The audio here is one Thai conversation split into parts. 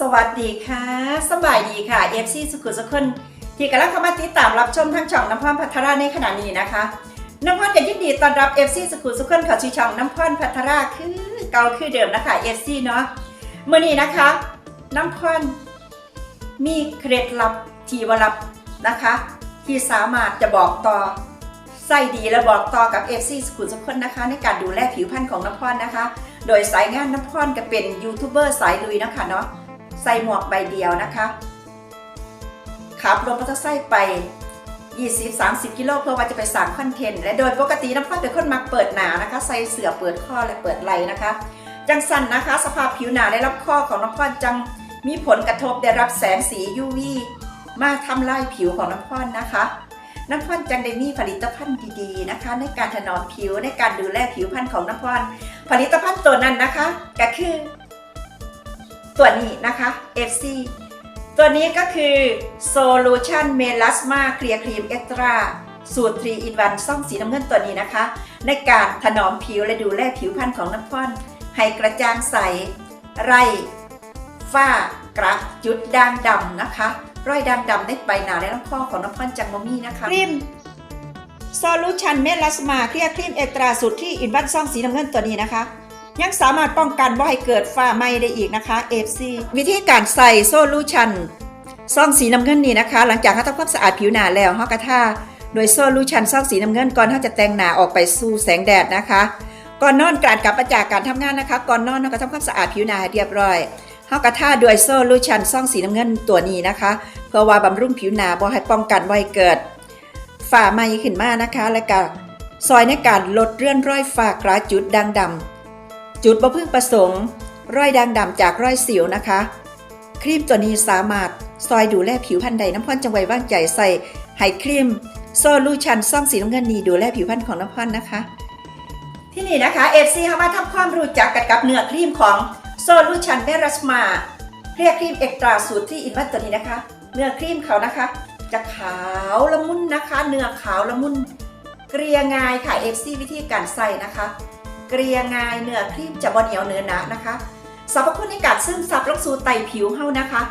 สวัสดีค่ะสบายดีค่ะ FC สุขุสุขคนที่กำลังเข้ามาติดตามรับชมทางช่องน้ำพรพัทราในขณะนี้นะคะน้ำพรก็ยินดีต้อนรับ FC สุขุสุขคนเข้าสู่ช่องน้ำพรพัทราคือเก่าคือเดิมนะคะ FC เนาะเมื่อนี้นะคะ น้ำพรมีเคล็ดลับที่วลับนะคะ ที่สามารถจะบอกต่อใส่ดีและบอกต่อกับ FC สุขุสุขคนนะคะ ในการดูแลผิวพรรณของน้ำพรนะคะ โดยสายงานน้ำพรก็เป็นยูทูบเบอร์สายลุยนะคะเนาะ ใส่หมวกใบเดียวนะคะขับรถมอเตอร์ไซค์ไป 20-30 กิโลเพื่อว่าจะไปสั่งคอนเทนต์และโดยปกติน้ำพันเป็นคนมักเปิดหนานะคะ ใส่เสื้อเปิดข้อและเปิดไหล่นะคะ จังสันนะคะ สภาพผิวหนาได้รับข้อของน้ำพันจังมีผลกระทบได้รับแสงสี UV มาทำลายผิวของน้ำพันนะคะน้ำพันจังได้มีผลิตภัณฑ์ดีๆนะคะ ในการถนอมผิวในการดูแลผิวพรรณของน้ำพันผลิตภัณฑ์ตัวนั้นนะคะ ก็คือ ตัวนี้นะคะ FC ตัวนี้ก็คือ Solution Melasma Clear Cream Extra สูตร 3 in 1 ซ่องสีน้ำเงินตัวนี้นะคะ ในการถนอมผิวและดูแลผิวพรรณของน้ำพ่อน ให้กระจ่างใส ไร่ฝ้ากระจุดด่างดำนะคะ รอยด่างดำในใบหน้าและลำคอของน้ำพ่อนจังมมี่นะคะครีม Solution Melasma Clear Cream Extra สูตรที่อินวันซ่องสีน้ำเงินตัวนี้นะคะ ยังสามารถป้องกันว่าให้เกิดฝ้าไหม้ได้อีกนะคะ FC วิธีการใส่โซลูชันซองสีน้ำเงินนี่นะคะ หลังจากเขาทำความสะอาดผิวหน้าแล้วเขากระทาโดยโซลูชันซองสีน้ำเงินก่อนเขาจะแต่งหน้าออกไปสู่แสงแดดนะคะก่อนนอนการกลับมาจากการทำงานนะคะ ก่อนนอนเขาก็ทำความสะอาดผิวหน้าให้เรียบร้อยเขากระท่าด้วยโซลูชันซองสีน้ำเงินตัวนี้นะคะ เพื่อว่าบำรุงผิวหน้าบ่ให้ป้องกันไว้เกิดฝ้าไหม้ขึ้นมานะคะ และก็ซอยในการลดเลื่อนร้อยฝ้ากระจุดด่างดำ จุดประพึ่งประสงค์รอยด่างดำจากรอยสิวนะคะ ครีมตัวนี้สามารถซอยดูแลผิวพรรณใดน้ำพรจังไว้ว่างใจใส่ไฮครีมโซลูชันซ่องสีน้ำเงินนี้ดูแลผิวพรรณของน้ำพรนนะคะ ที่นี่นะคะ FC เขามาทำความรู้จักกันกับเนื้อครีมของโซลูชันเบรัสมาเรียกครีมเอ็กตราสูตรที่อินวัตตัวนี้นะคะ เนื้อครีมเขานะคะ จะขาวละมุนนะคะ เนื้อขาวละมุนเกลียง่ายค่ะ FC วิธีการใส่นะคะ เกลียง่ายเนื้อครีมจะบ่เหนียวเนื้อหนานะคะสรรพคุณในการซึมซับลงสู่ไตผิวเฮานะคะ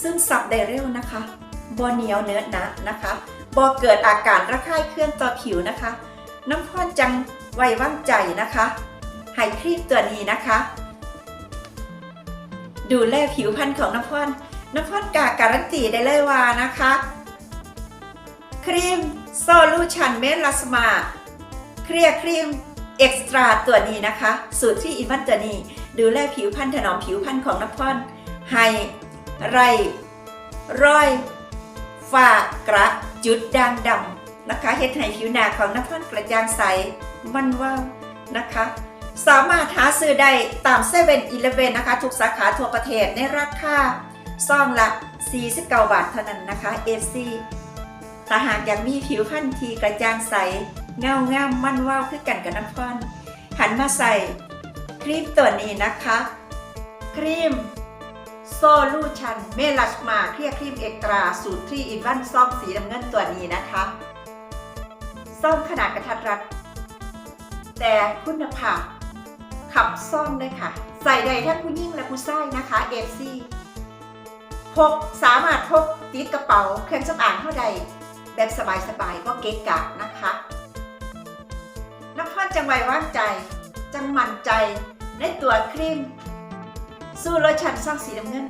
ซึมซับได้เร็วนะคะบ่เหนียวเนื้อหนานะคะบ่เกิดอาการระคายเคืองต่อผิวนะคะ น้ำพรจังไว้ว่างใจนะคะไฮครีมตัวนี้นะคะ ดูแลผิวพรรณของน้ำพรน้ำพรกาการันตีได้เลยว่านะคะ ครีมโซลูชันเมลาสมา เคลียร์ครีม เอ็กซ์ตร้าตัวนี้นะคะ สูตรที่อินวันตัวนี้ดูแลผิวพรรณถนอมผิวพรรณของน้ำพรให้ไรรอยฝ้ากระจุดด่างดำนะคะเฮ็ดให้ผิวหน้าของน้ำพรกระจ่างใสมันว่าวนะคะ สามารถหาซื้อได้ตามเซเว่นอีเลฟเว่นนะคะ ทุกสาขาทั่วประเทศในราคาซองละ 49 บาทเท่านั้นนะคะ FC ถ้าหากอยากมีผิวพรรณที่กระจ่างใส เงางามมั่นว่าวคือกันกับน้ำพรหันมาใส่ครีมตัวนี้นะคะ ครีมโซลูชันเมลัสมาเคลียครีมเอกตราสูตรที่อินวันซองสีน้ำเงินตัวนี้นะคะซ่อมขนาดกระทัดรัด แต่คุณภาพขับซ่อมเลยค่ะ ใส่ได้ทั้งผู้หญิงและผู้ชายนะคะเอฟซีพกสามารถพกติดกระเป๋าเครื่องสำอางเท่าใด แบบสบายๆก็เก๊กกะนะคะ จังไว้วางใจ จังมั่นใจในตัวครีมสู้รสชันซ่องสีน้ำเงิน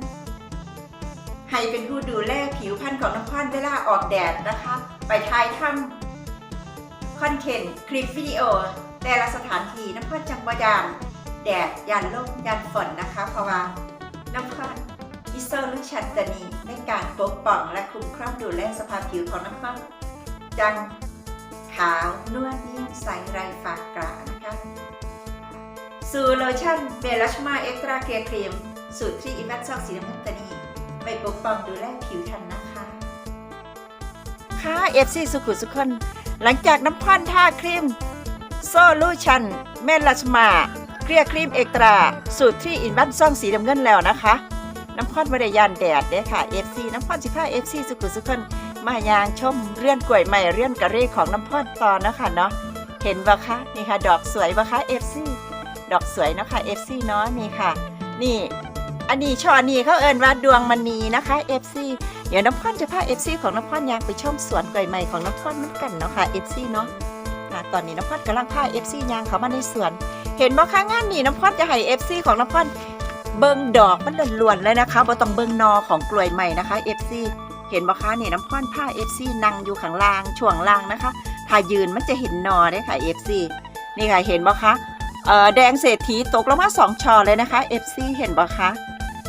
ให้เป็นผู้ดูแลผิวพรรณของน้ำพันเวลาออกแดดนะคะ ไปถ่ายทำคอนเทนต์คลิปวิดีโอ แต่ละสถานที่น้ำพันจังวายาน แดดยานลมยานฝนนะคะ เพราะว่าน้ำพันมิโซลูชันตัวนี้ในการปกป้องและคุ้มครองดูแลสภาพผิวของน้ำพันจัง ขาวนวลเนียนใสไรฝากกระนะคะสูโลชั่นเบลัชมาเอ็กตร้าเกลียครีมสูตรที่อิมัตซอกสีน้ำเงินตานีไปปกป้องดูแลผิวทันนะคะ ค่ะเอฟซีสุขุสุขคนหลังจากน้ำพันท่าครีมโซลูชันเมลัชมาเกลียครีมเอ็กตรา สูตรที่อินบัตซ่องสีน้ำเงินแล้วนะคะ น้ำพันบริยานแดดเด้ค่ะ FC น้ำพันสิผ้า FC สุขุสุขคน มายางชมเรื่อนกล้วยใหม่เรื่อนกระเร่ของน้ำพ่อดตอนนะคะเนาะเห็นปะคะนี่ค่ะ ดอกสวยปะคะ FC ดอกสวยเนาะค่ะ FC เนาะนี่ค่ะ นี่อันนี้ช่อนี้เขาเอิ้นว่าดวงมณีนะคะ FC เดี๋ยวน้ำพ่อนจะพา FC ของน้ำพ่อนยางไปชมสวนกล้วยไม้ของน้ำพ่อนน้ำกันเนาะค่ะ FC เนาะค่ะตอนนี้น้ำพ่อนกำลังพา FC ยางเขามาในสวน เห็นบ่คะงานนี้น้ำพ่อนจะให้ FC ของน้ำพ่อนเบิ่งดอกมันล้วนๆเลยนะคะบ่ต้องเบิ่งนอของกล้วยไม้นะคะเอฟซี เห็นบ่คะเนี่ยน้ำพ่อนพา FC นั่งอยู่ข้างล่างช่วงล่างนะคะ ถ้ายืนมันจะเห็นนอได้ค่ะ FC นี่ค่ะเห็นบ่คะเอ่อแดงเศรษฐีตกลงมาสองชอเลยนะคะ FC เห็นบ่คะ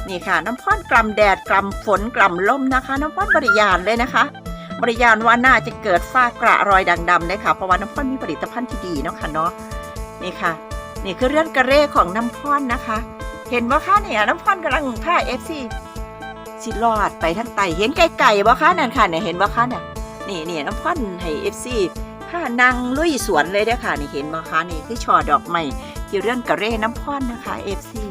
นี่ค่ะน้ำพ่อนกลำแดดกลำฝนกลำลมนะคะ น้ำพ่อนบริยานเลยนะคะ บริยานว่าน่าจะเกิดฝ้ากระรอยด่างดำเลยค่ะเพราะว่าน้ำพ่อนมีผลิตภัณฑ์ที่ดีเนาะค่ะเนาะนี่ค่ะ นี่คือเรื่องกระเร่ของน้ำพ่อนนะคะ เห็นว่าคะเนี่ยน้ำพ่อนกำลังผ้าเอฟซี สิรอดไปทั้งไตเห็นไก่ๆบ่คะนั่นค่ะเนี่ยเห็นบ่คะเนี่ยนี่นี่น้ำพ่อนให้เอฟซีผ้านางลุยสวนเลยเด้อค่ะนี่เห็นบ่คะนี่คือช่อดอกไม้ที่เรื่องกระเร่น้ำพ่อนนะคะเอฟซี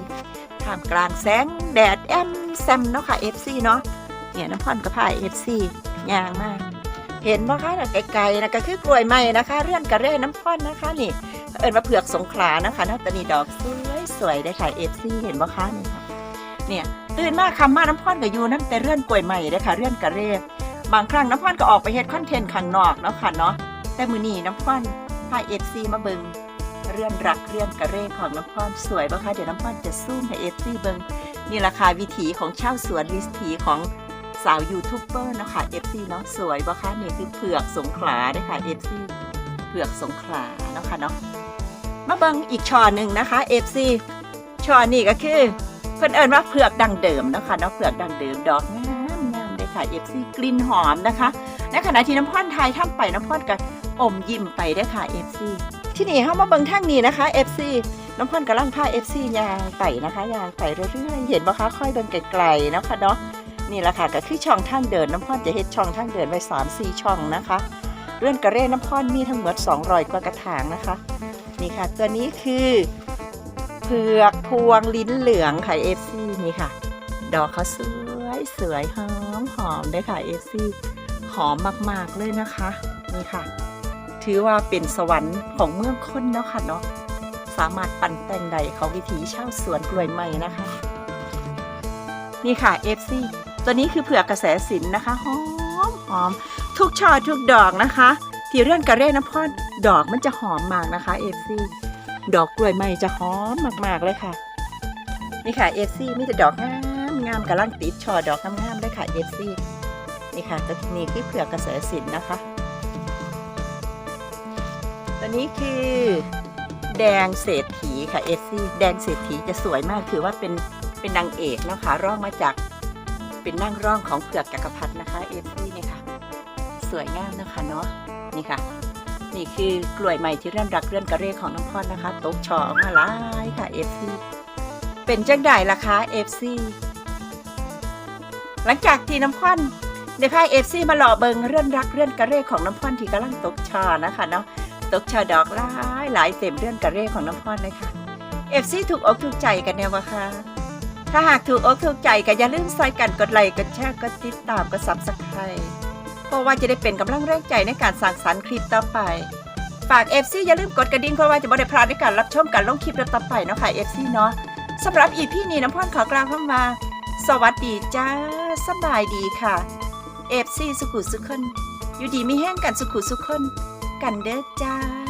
ท่ามกลางแสงแดดแอมแซมเนาะค่ะ FC เนาะเนี่ยน้ำพ่อนกับพาย FC ยางมากเห็นบ่คะน่ะไกลๆนะก็คือกล้วยไม้นะคะ เรื่อนกระเร่น้ำพ่อนนะคะนี่เอิญมาเผือกสงขลานะคะนาตานีดอกสวยสวยได้ค่ะ FC เห็นบ่คะนี่ค่ะเนี่ย ตื่นมากคำมาน้ำพ่อนกับยูน้ำแต่เรื่อนกล้วยไม้ได้ค่ะเรื่อนกระเร่บางครั้งน้ำพ่อนก็ออกไปเฮ็ดคอนเทนต์ข้างนอกเนาะค่ะเนาะแต่มือนีน้ำพ่อนพา FC มาเบิงเรื่องรักเรื่องกระเร่ของน้ำพรสวยปะคะเดี๋ยวน้ำพรจะซูมให้เอฟซีเบิงนี่ราคาวิถีของชาวสวนวิถีของสาวยูทูบเบอร์เนาะคะเอฟซีเนาะสวยปะคะนี่คือเผือกสงขลาเด้ค่ะเอฟซีเผือกสงขลาเนาะค่ะเนาะมาเบิงอีกช่อหนึ่งนะคะเอฟซีช่อนี่ก็คือ เพิ่นเอิญว่าเผือกดังเดิมนะคะเนาะเผือกดังเดิมดอกงามงามเลยค่ะเอฟซีกลิ่นหอมนะคะในขณะที่น้ำพรไทยทำไปน้ำพรก็อมยิ้มไปเด้ค่ะเอฟซีที่นี่เข้ามาเบิ่งทางนี้นะคะ FC น้องพ่อนกำลังพา FC ยางไต่นะคะยางไต่เรื่อยๆเห็นปะคะค่อยเบิ่งไกลๆนะคะเนาะนี่แหละค่ะก็คือช่องทางเดินน้ำพ่อนจะเฮ็ดช่องทางเดินไว้3 4ช่องนะคะ เรื่อนกระเร่น้ำพ่อนมีทั้งหมด200กว่ากระถางนะคะ นี่ค่ะ ตัวนี้คือ เผือกพวงลิ้นเหลืองค่ะ FC นี่ค่ะ ดอกเขาสวยสวยหอมหอมเลยค่ะ FC หอมมากๆเลยนะคะนี่ค่ะ ถือว่าเป็นสวรรค์ของเมืองคนเนาะค่ะเนาะสามารถปั่นแต่งใดของวิถีชาวสวนกล้วยไม้นะคะ นี่ค่ะ FC ตัวนี้คือเผือกกระแสสินนะคะหอมหอมทุกช่อทุกดอกนะคะ ที่เรื่องกระเร่น้ำพอดดอกมันจะหอมมากนะคะ FC ดอกกล้วยไม้จะหอมมากๆเลยค่ะ นี่ค่ะ FC มีแต่ดอกงามงามกำลังติดช่อดอกงามๆเลยค่ะ FC นี่ค่ะตัวนี้คือเผือกกระแสสินนะคะตัวนี้คือแดงเศรษฐีค่ะเอซี่แดงเศรษฐีจะสวยมากถือว่าเป็นเป็นนางเอกนะคะร่องมาจากเป็นนั่งร่องของเผือกจักรพรรดินะคะเอซี่นี่ค่ะ สวยงามนะคะเนาะนี่ค่ะ นี่คือกล้วยใหม่ที่เรื่อนรักเรื่อนกระเร่ของน้องพรนะคะ ตกช่อออกมาหลายค่ะเอฟซีเป็นจังไดล่ะคะเอฟซีหลังจากที่น้ำพรเดี๋ยวค่เอฟซีมาหล่อเบิงเรื่อนรักเรื่อนกระเร่ของน้ำพรที่กำลังตกช่อนะคะเนาะตกชาดอกหลายหลายเต็มเรื่องกระเร่ของน้ำพรเลยค่ะเอฟซีถูกอกถูกใจกันแนววะคะถ้าหากถูกอกถูกใจก็อย่าลืมใส่กันกดไลค์กดแชร์กดติดตามกดซับสไครต์ เพราะว่าจะได้เป็นกำลังแรงใจในการสร้างสรรค์คลิปต่อไป ฝากเอฟซีอย่าลืมกดกระดิ่งเพราะว่าจะไม่ได้พลาดในการรับชมการลงคลิปต่อไปเนาะค่ะเอฟซีเนาะสำหรับอีพีนี้น้ำพรขอกล่าวเข้ามา สวัสดีจ้าสบายดีค่ะเอฟซีสุขุสุขคนอยู่ดีมีแห้งกันสุขุสุขคนกันเด้อจ้า